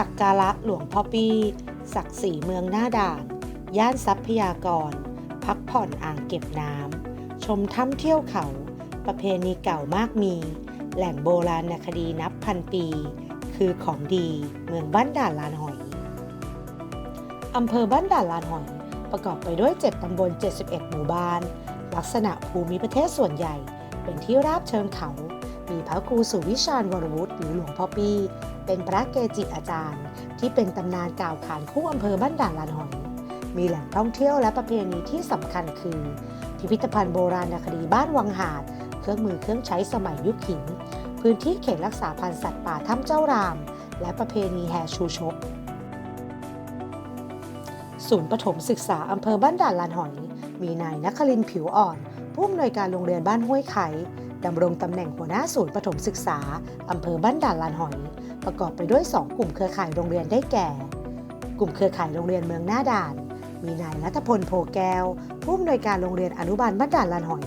สักการะหลวงพ่อปี้ศักดิ์ศรีเมืองหน้าด่าน ย่านทรัพยากร พักผ่อนอ่างเก็บน้ำ ชมถ้ำเที่ยวเขา ประเพณีเก่ามากมี แหล่งโบราณคดีนับพันปี คือของดีเมืองบ้านด่านลานหอย อำเภอบ้านด่านลานหอย ประกอบไปด้วย 7 ตำบล 71 หมู่บ้าน ลักษณะภูมิประเทศส่วนใหญ่ เป็นที่ราบเชิงเขา พระครูสุวิชาญวรวุฒิหรือหลวงพ่อปี้ เป็นพระเกจิอาจารย์ ที่เป็นตำนานกล่าวขานคู่อำเภอบ้านด่านลานหอย มีแหล่งท่องเที่ยวและประเพณีที่สำคัญคือ พิพิธภัณฑ์โบราณคดีบ้านวังหาด เครื่องมือเครื่องใช้สมัยยุคหิน พื้นที่เขตรักษาพันธุ์สัตว์ป่าถ้ำเจ้าราม และประเพณีแห่ชูชก ศูนย์ปฐมศึกษาอำเภอบ้านด่านลานหอย มีนายนครินผิวอ่อนผู้อำนวยการโรงเรียนบ้านห้วยไข่ ดำรงตำแหน่งหัวหน้าศูนย์ปฐมศึกษา อำเภอบ้านด่านลานหอย ประกอบไปด้วย 2 กลุ่มเครือข่ายโรงเรียนได้แก่ กลุ่มเครือข่ายโรงเรียนเมืองหน้าด่าน มีนายนัทพลโพแก้ว ผู้อำนวยการโรงเรียนอนุบาลบ้านด่านลานหอย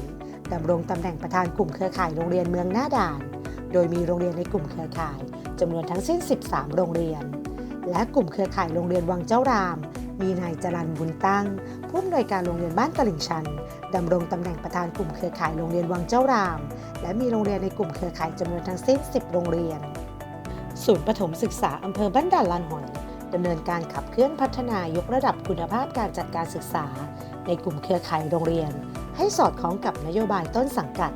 ดำรงตำแหน่งประธานกลุ่มเครือข่ายโรงเรียนเมืองหน้าด่าน โดยมีโรงเรียนในกลุ่มเครือข่ายจำนวนทั้งสิ้น 13 โรงเรียน และกลุ่มเครือข่ายโรงเรียนวังเจ้าราม มีนายจรันบุญตั้ง ผู้อำนวยการโรงเรียนบ้านตลิ่งชันดำรงตำแหน่งประธานกลุ่มเครือข่ายโรงเรียนวังเจ้าราม และมีโรงเรียนในกลุ่มเครือข่ายจำนวนทั้งสิ้น 10 โรงเรียน ศูนย์ปฐมศึกษาอำเภอบ้านด่านลานหอยดำเนินการขับเคลื่อนพัฒนายกระดับคุณภาพการจัดการศึกษา ในกลุ่มเครือข่ายโรงเรียน ให้สอดคล้องกับนโยบายต้นสังกัด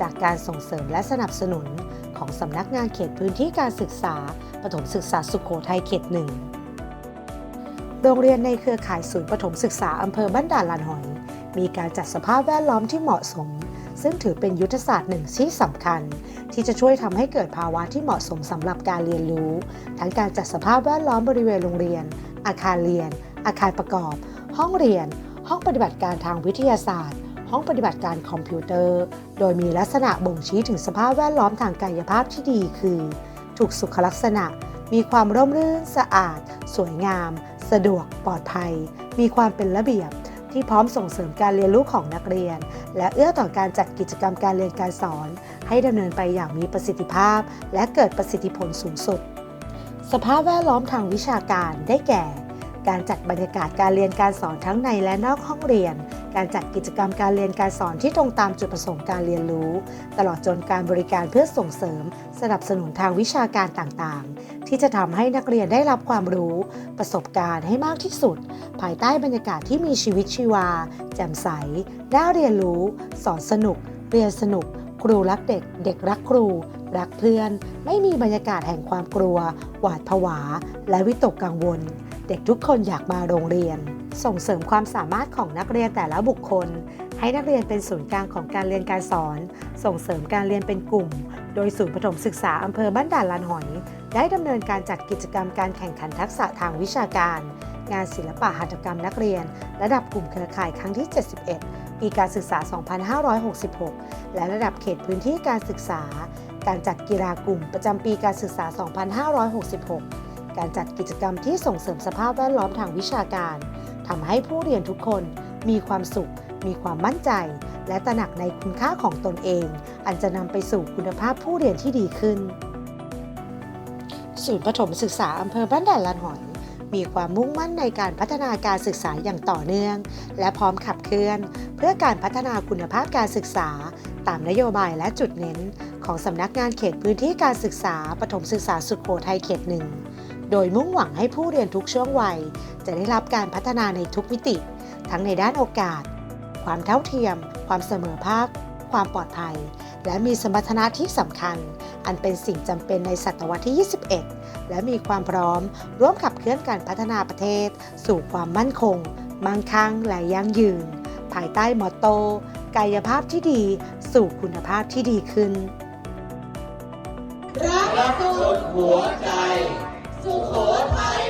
จากการส่งเสริมและสนับสนุนของสำนักงานเขตพื้นที่การศึกษาปฐมศึกษาสุขโขทัยเขตหนึ่ง โรงเรียนในเครือข่ายศูนย์ปฐมศึกษาอำเภอบ้านด่านลานหอย มีการจัดสภาพแวดล้อมที่เหมาะสม ซึ่งถือเป็นยุทธศาสตร์หนึ่งที่สำคัญ ที่จะช่วยทำให้เกิดภาวะที่เหมาะสมสำหรับการเรียนรู้ ทั้งการจัดสภาพแวดล้อมบริเวณโรงเรียน อาคารเรียน อาคารประกอบ ห้องเรียน ห้องปฏิบัติการทางวิทยาศาสตร์ ห้องปฏิบัติการคอมพิวเตอร์ โดยมีลักษณะบ่งชี้ถึงสภาพแวดล้อมทางกายภาพที่ดี คือ ถูกสุขลักษณะ มีความร่มรื่น สะอาด สวยงาม สะดวกปลอดภัย มีความเป็นระเบียบที่พร้อมส่งเสริมการเรียนรู้ของนักเรียน และเอื้อต่อการจัดกิจกรรมการเรียนการสอน ให้ดำเนินไปอย่างมีประสิทธิภาพ และเกิดประสิทธิผลสูงสุด สภาพแวดล้อมทางวิชาการได้แก่ การจัดบรรยากาศการเรียนการสอนทั้งในและนอกห้องเรียน การจัดกิจกรรมการเรียนการสอนที่ตรงตามจุดประสงค์การเรียนรู้ ตลอดจนการบริการเพื่อส่งเสริม สนับสนุนทางวิชาการต่างๆ ที่จะทำให้นักเรียนได้รับความรู้ ประสบการณ์ให้มากที่สุด ภายใต้บรรยากาศที่มีชีวิตชีวา แจ่มใสน่าเรียนรู้ สอนสนุก เรียนสนุก ครูรักเด็ก เด็กรักครู รักเพื่อน ไม่มีบรรยากาศแห่งความกลัว หวาดผวา และวิตกกังวล เด็กทุกคนอยากมาโรงเรียน ส่งเสริมความสามารถของนักเรียนแต่ละบุคคล ให้นักเรียนเป็นศูนย์กลางของการเรียนการสอน ส่งเสริมการเรียนเป็นกลุ่ม โดยศูนย์ปฐมศึกษาอำเภอบ้านด่านลานหอย ได้ดำเนินการจัดกิจกรรมการแข่งขันทักษะทางวิชาการ งานศิลปะหัตถกรรมนักเรียน ระดับกลุ่มเครือข่ายครั้งที่ 71ปีการศึกษา 2566 และระดับเขตพื้นที่การศึกษา การจัดกีฬากลุ่มประจำปีการศึกษา 2566 การจัดกิจกรรมที่ส่งเสริมสภาพแวดล้อมทางวิชาการทำให้ผู้เรียนทุกคนมีความสุข มีความมั่นใจ และตระหนักในคุณค่าของตนเอง อันจะนำไปสู่คุณภาพผู้เรียนที่ดีขึ้น ศูนย์ปฐมศึกษาอำเภอบ้านด่านลานหอย มีความมุ่งมั่นในการพัฒนาการศึกษาอย่างต่อเนื่อง และพร้อมขับเคลื่อน เพื่อการพัฒนาคุณภาพการศึกษา ตามนโยบายและจุดเน้น ของสำนักงานเขตพื้นที่การศึกษาปฐมศึกษาสุขโขทัยเขตหนึ่ง โดยมุ่งหวังให้ผู้เรียนทุกช่วงวัย จะได้รับการพัฒนาในทุกมิติ ทั้งในด้านโอกาส ความเท่าเทียม ความเสมอภาค ความปลอดภัย และมีสมรรถนะที่สำคัญ อันเป็นสิ่งจำเป็นในศตวรรษที่ 21 และมีความพร้อมร่วมขับเคลื่อนการพัฒนาประเทศ สู่ความมั่นคง มั่งคั่งและยั่งยืน ภายใต้มอตโตกายภาพที่ดีสู่คุณภาพที่ดีขึ้น หัวใจ สุโขทัย